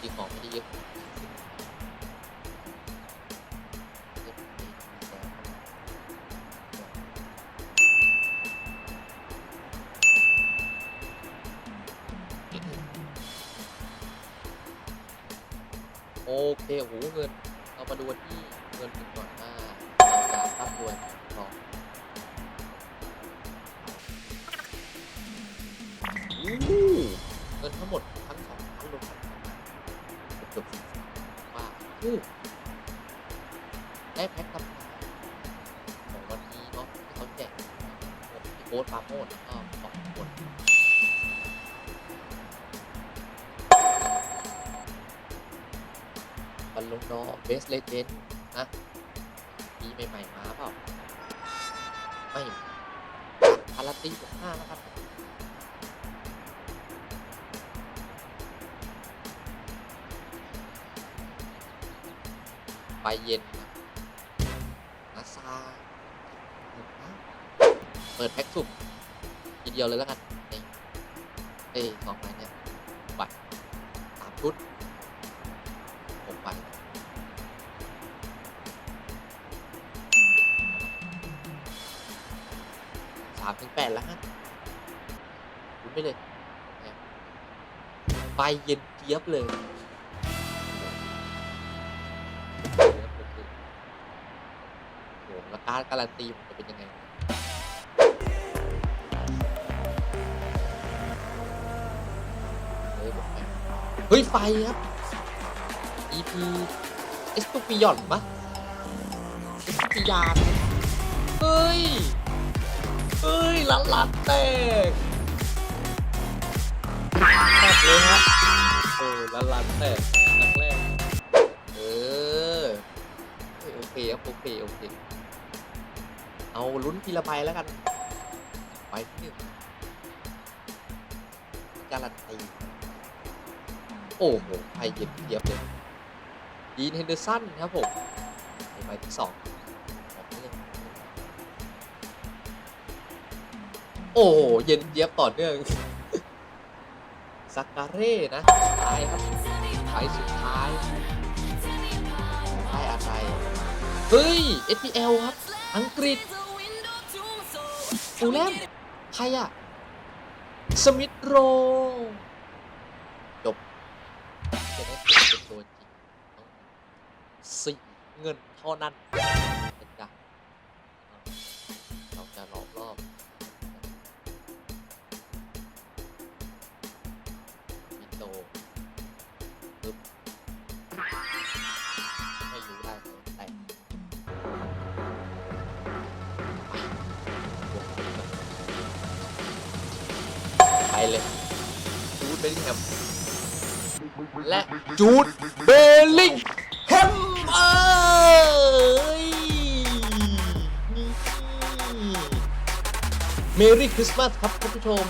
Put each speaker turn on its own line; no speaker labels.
มีของไม่ได้เยอะโอเคโอ้โหเงินเรามาดูที่เงินกันก่อนว่าเราจะร่ำรวยพออู้เงินทั้งหมด อืมได้แพ็คกำไรของวันนี้เนาะที่เขาแจกผมที่โค้ดปราโมดแล้วก็สองคนบอลลงดอเบสเลเจนนะปีใหม่ ๆ มาเปล่า ไม่คาราตีบวกห้าแล้วครับ ไปเย็นนะนาซาเปิดแพ็กสุ่มทีเดียวเลยแล้วกันนี่เอ้สองใบเนี่ยใบสามชุดหกใบสามถึงแปดแล้วฮะลุ้นไปเลยเนี่ยใบเย็นเจี๊ยบเลย การดการันตีมจะเป็นยังไง เฮ้ย ไฟครับ EP เอสตูปิยอนปะเอสตูปิยานเฮ้ย เฮ้ยลันลันแตกแตกเลยฮะเออลันลันแตกครั้งแรก เออ โอเคครับโอเค โอเค เอาลุ้นทีละใบแล้วกันใบที่หนึ่งการันตีโอ้โหไพ่เย็นเยียบเลยดีนเฮนเดอร์สันครับผมในใบที่สองโอ้โหเย็นเยียบต่อเนื่องสักการเร่นะสุดท้ายครับใบสุดท้ายได้อะไร เฮ้ย SPL ครับ อังกฤษ ฟูลแลมใครอะสมิธโรจบจะได้เป็นตัวจริงต้องสี่เงินเท่านั้น เลยจูดเบลลิงแฮมและจูดเบลลิงแฮมเอ้ยนี่เมรี่คริสต์มาสครับท่านผู้ชม